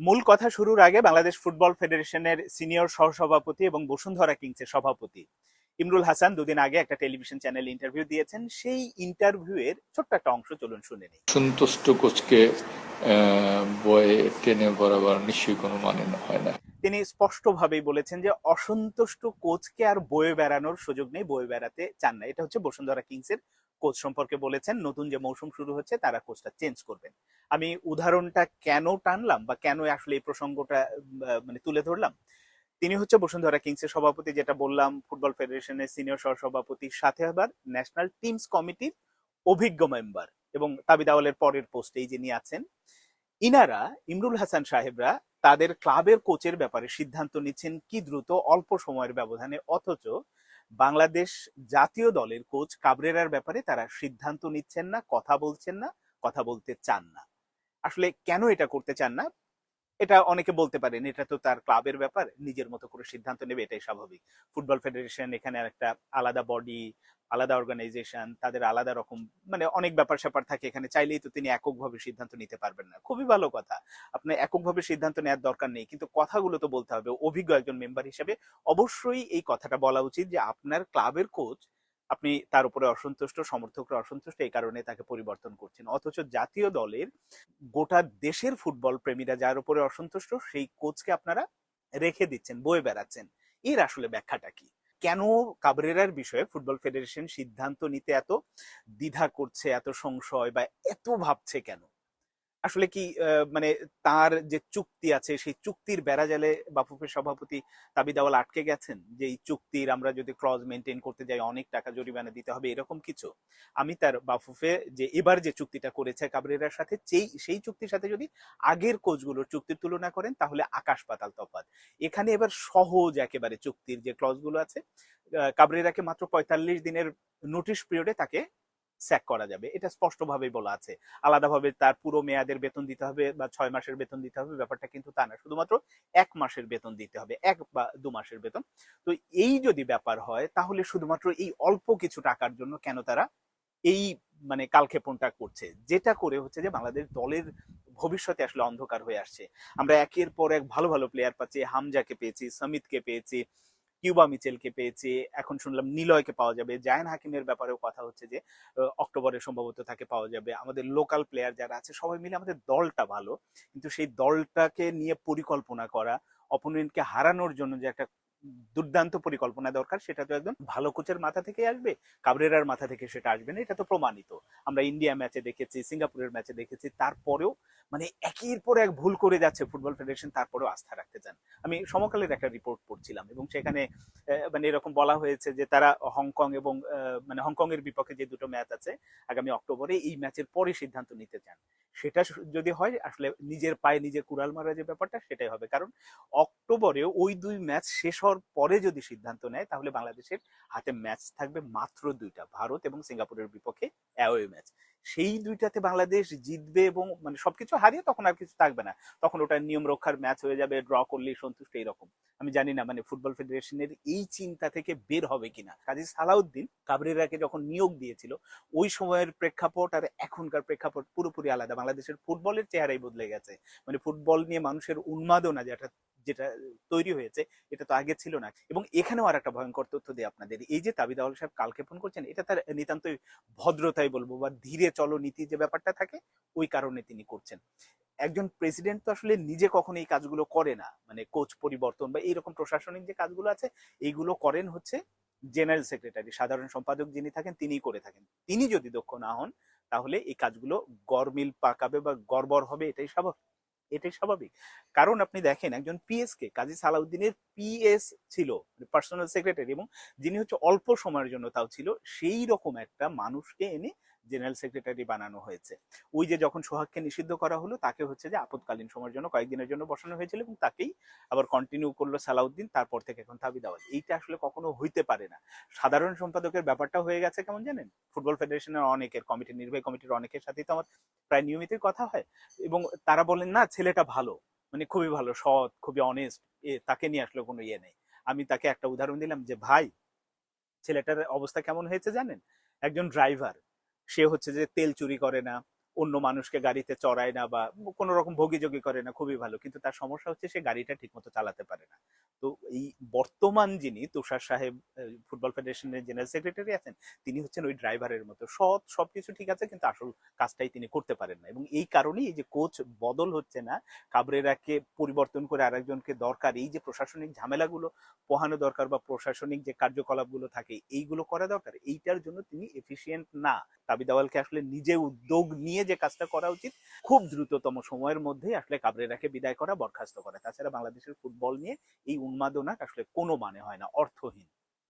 মূল কথা শুরুর আগে বাংলাদেশ ফুটবল ফেডারেশনের সিনিয়র সহসভাপতি এবং বসুন্ধরা কিংসের সভাপতি ইমরুল হাসান দুদিন আগে একটা টেলিভিশন চ্যানেল ইন্টারভিউ দিয়েছেন। সেই ইন্টারভিউয়ের ছোট্ট একটা অংশ চলুন শুনে নিই। সন্তুষ্ট কোচকে বয়ে টেনে বরাবর নিশ্চয়ই কোনো মানে হয় না। তিনি স্পষ্টভাবেই বলেছেন যে অসন্তুষ্ট কোচকে আর বয়ে বেড়ানোর সুযোগ নেই বয়ে বেড়াতে চান না। এটা হচ্ছে বসুন্ধরা কিংসের কোচ সম্পর্কে বলেছেন, নতুন যে মৌসুম শুরু হচ্ছে তারা কোচটা চেঞ্জ করবেন। আমি উদাহরণটা কেন টানলাম বা কেন আসলে এই প্রসঙ্গটা মানে তুলে ধরলাম? তিনি হচ্ছে বসুন্ধরা কিংসের সভাপতি, যেটা বললাম, ফুটবল ফেডারেশনের সিনিয়র সহ সভাপতির সাথে আবার ন্যাশনাল টিমস কমিটির অভিজ্ঞ মেম্বার এবং তাবিদাওয়ালের পরের পোস্টেই যিনি আছেন, ইনারা, ইমরুল হাসান সাহেবরা তাদের ক্লাবের কোচের ব্যাপারে সিদ্ধান্ত নিচ্ছেন কি দ্রুত, অল্প সময়ের ব্যবধানে, অথচ বাংলাদেশ জাতীয় দলের কোচ কাবরেরার ব্যাপারে তারা সিদ্ধান্ত নিচ্ছেন না, কথা বলছেন না, কথা বলতে চান না। আসলে কেন এটা করতে চান না? এটা অনেকে বলতে পারেন, এটা তো তার ক্লাবের ব্যাপার, নিজের মতো করে সিদ্ধান্ত নেবে, এটাই স্বাভাবিক। ফুটবল ফেডারেশন এখানে একটা আলাদা বডি আলাদা অর্গানাইজেশন তাদের আলাদা রকম মানে অনেক ব্যাপার স্যাপার থাকে এখানে, চাইলেই তো তিনি এককভাবে সিদ্ধান্ত নিতে পারবেন না। খুবই ভালো কথা। আপনি এককভাবে সিদ্ধান্ত নেওয়ার দরকার নেই, কিন্তু কথাগুলো তো বলতে হবে। অভিজ্ঞ একজন মেম্বার হিসেবে অবশ্যই এই কথাটা বলা উচিত যে আপনার ক্লাবের কোচ আপনি তার উপরে অসন্তুষ্ট, সমর্থকরা অসন্তুষ্ট, এই কারণে তাকে পরিবর্তন করছেন। অথচ জাতীয় দলের গোটা দেশের ফুটবল প্রেমীরা যার উপরে অসন্তুষ্ট, সেই কোচকে আপনারা রেখে দিচ্ছেন, বয়ে বেড়াচ্ছেন। এর আসলে ব্যাখ্যাটা কি? কেন কাবরেরার বিষয়ে ফুটবল ফেডারেশন সিদ্ধান্ত নিতে এত দ্বিধা করছে, এত সংশয় বা এত ভাবছে কেন? আসলে কি মানে তার যে চুক্তি আছে, সেই চুক্তির বেড়াজালে বাফুফের সভাপতি তাবিদাওয়াল আটকে গেছেন? যে এই চুক্তির আমরা যদি ক্লজ মেনটেন করতে যাই, অনেক টাকা জরিমানা দিতে হবে, এরকম কিছু? আমি তার বাফুফে যে এবার যে চুক্তিটা করেছে কাবরেরার সাথে সেই সেই চুক্তির সাথে যদি আগের কোচগুলোর চুক্তির তুলনা করেন, তাহলে আকাশ পাতাল তফাৎ। এখানে এবার সহজ একেবারে চুক্তির যে ক্লজগুলো আছে কাবরেরাকে মাত্র পঁয়তাল্লিশ দিনের নোটিশ পিরিয়ডে তাকে স্যাক করা যাবে। এটা স্পষ্টভাবেই বলা আছে। আলাদাভাবে তার পুরো মেয়াদের বেতন দিতে হবে বা ছয় মাসের বেতন দিতে হবে, ব্যাপারটা কিন্তু তা না। শুধুমাত্র এক মাসের বেতন দিতে হবে, এক বা দু মাসের বেতন। তো এই যদি ব্যাপার হয়, তাহলে শুধুমাত্র এই অল্প কিছু টাকার জন্য কেন তারা এই মানে কালক্ষেপণটা করছে? যেটা করে হচ্ছে যে বাংলাদেশ দলের ভবিষ্যতে আসলে অন্ধকার হয়ে আসছে। আমরা একের পর এক ভালো ভালো প্লেয়ার পাচ্ছি। হামজাকে পেয়েছি সমিতকে পেয়েছি কিউবা মিচেলকে পেয়েছে। এখন শুনলাম নিলয়কে পাওয়া যাবে। জায়ান হাকিমের ব্যাপারেও কথা হচ্ছে যে অক্টোবরে সম্ভবত তাকে পাওয়া যাবে। আমাদের লোকাল প্লেয়ার যারা আছে, সবাই মিলে আমাদের দলটা ভালো। কিন্তু সেই দলটাকে নিয়ে পরিকল্পনা করা অপোনেন্টকে হারানোর জন্য যে একটা দুর্দান্ত পরিকল্পনা দরকার, সেটা তো একদম ভালো কোচের মাথা থেকে আসবে, কাবরেরার মাথা থেকে সেটা আসবে না, এটা তো প্রমাণিত। আমরা ইন্ডিয়া ম্যাচে দেখেছি, সিঙ্গাপুরের ম্যাচে দেখেছি, তারপরেও মানে একের পর এক ভুল করে যাচ্ছে ফুটবল ফেডারেশন, তারপরেও আস্থা রাখতে চান। আমি সমকালের একটা রিপোর্ট পড়ছিলাম এবং সেখানে মানে এরকম বলা হয়েছে যে তারা হংকং এবং মানে হংকং এর বিপক্ষে যে দুটো ম্যাচ আছে আগামী অক্টোবরে, এই ম্যাচের পরে সিদ্ধান্ত নিতে চান। সেটা যদি হয়, আসলে নিজের পায়ে নিজের কুড়াল মারা যে ব্যাপারটা, সেটাই হবে। কারণ অক্টোবরে ওই দুই ম্যাচ শেষ হওয়ার পরে যদি সিদ্ধান্ত নেয়, তাহলে বাংলাদেশের হাতে ম্যাচ থাকবে মাত্র দুইটা, ভারত এবং সিঙ্গাপুরের বিপক্ষে অ্যাওয়ে ম্যাচ। সেই দুইটাতে বাংলাদেশ জিতবে এবং মানে সবকিছু হারিয়ে তখন আর কিছু থাকবে না। তখন ওটা নিয়ম রক্ষার ম্যাচ হয়ে যাবে ড্র করলেই সন্তুষ্ট এইরকম। আমি জানি না মানে ফুটবল ফেডারেশনের এই চিন্তা থেকে বের হবে কিনা। কাজী সালাউদ্দিন কাবরেরাকে যখন নিয়োগ দিয়েছিল, ওই সময়ের প্রেক্ষাপট আর এখনকার প্রেক্ষাপট পুরোপুরি আলাদা। বাংলাদেশের ফুটবলের চেহারাই বদলে গেছে। মানে ফুটবল নিয়ে মানুষের উন্মাদনা যেটা যেটা তৈরি হয়েছে, এটা তো আগে ছিল না। এবং এখানেও আর একটা ভয়ঙ্কর তথ্য দিই আপনাদের। এই যে তাবিদাউল সাহেব কালক্ষেপণ করছেন, এটা তার নিতান্তই ভদ্রতাই বলব বা ধীরে চলো নীতি যে ব্যাপারটা থাকে, ওই কারণে তিনি করছেন। একজন প্রেসিডেন্ট তো আসলে নিজে কখনো এই কাজগুলো করে না। মানে কোচ পরিবর্তন বা এইরকম প্রশাসনিক যে কাজগুলো আছে, এইগুলো করেন হচ্ছে জেনারেল সেক্রেটারি সাধারণ সম্পাদক যিনি থাকেন, তিনিই করে থাকেন। তিনি যদি দক্ষ না হন, তাহলে এই কাজগুলো গরমিল পাকাবে বা গড়বড় হবে, এটাই স্বাভাবিক। এটাই স্বাভাবিক। কারণ আপনি দেখেন, একজন পিএস কে কাজী সালাউদ্দিনের পিএস ছিল পার্সোনাল সেক্রেটারি এবং যিনি হচ্ছে অল্প সময়ের জন্য তাও ছিল, সেই রকম একটা মানুষকে এনে জেনারেল সেক্রেটারি বানানো হয়েছে। ওই যে যখন সোহাগকে নিষিদ্ধ করা হলো, তাকে হচ্ছে যে আপদকালীন সময়ের জন্য, কয়েকদিনের জন্য বসানো হয়েছিল এবং তাকেই আবার কন্টিনিউ করল সালাউদ্দিন, তারপর থেকে এখন তাবি দেওয়া এইটা আসলে কখনো হইতে পারে না। সাধারণ সম্পাদকের ব্যাপারটা হয়ে গেছে কেমন জানেন? ফুটবল ফেডারেশনের অনেকের কমিটি নির্বাহী কমিটির অনেকের সাথেই তো আমার প্রায় নিয়মিতই কথা হয়। এবং তারা বলেন, না, ছেলেটা ভালো মানে খুবই ভালো, সৎ, খুবই অনেস্ট এ, তাকে নিয়ে আসলে কোনো ইয়ে নেই। আমি তাকে একটা উদাহরণ দিলাম যে, ভাই, ছেলেটার অবস্থা কেমন হয়েছে জানেন? একজন ড্রাইভার সে হচ্ছে যে তেল চুরি করে না। অন্য মানুষকে গাড়িতে চড়ায় না বা কোনো রকম ভোগীযোগী করে না, খুবই ভালো। কিন্তু তার সমস্যা হচ্ছে সে গাড়িটা ঠিকমতো চালাতে পারে না। তো এই বর্তমান যিনি তুষার সাহেব ফুটবল ফেডারেশনের জেনারেল সেক্রেটারি আছেন, তিনি হচ্ছেন ওই ড্রাইভারের মতো। সৎ সবকিছু ঠিক আছে, কিন্তু আসল কাজটাই তিনি করতে পারেন না। এবং এই কারণেই এই যে কোচ বদল হচ্ছে না, কাবরেরাকে পরিবর্তন করে আরেকজনকে দরকার, এই যে প্রশাসনিক ঝামেলাগুলো, পোহানো দরকার বা প্রশাসনিক যে কার্যকলাপগুলো থাকে, এইগুলো করা দরকার, এইটার জন্য তিনি এফিসিয়েন্ট না। তাবিদ আওয়ালকে আসলে নিজে উদ্যোগ নিয়ে যে কাজটা করা উচিত, খুব দ্রুততম সময়ের মধ্যেই আসলে কাবরেরাকে বিদায় করা বরখাস্ত করা। তাছাড়া বাংলাদেশের ফুটবল নিয়ে এই উন্মাদনা আসলে কোনো মানে হয় না, অর্থহীন।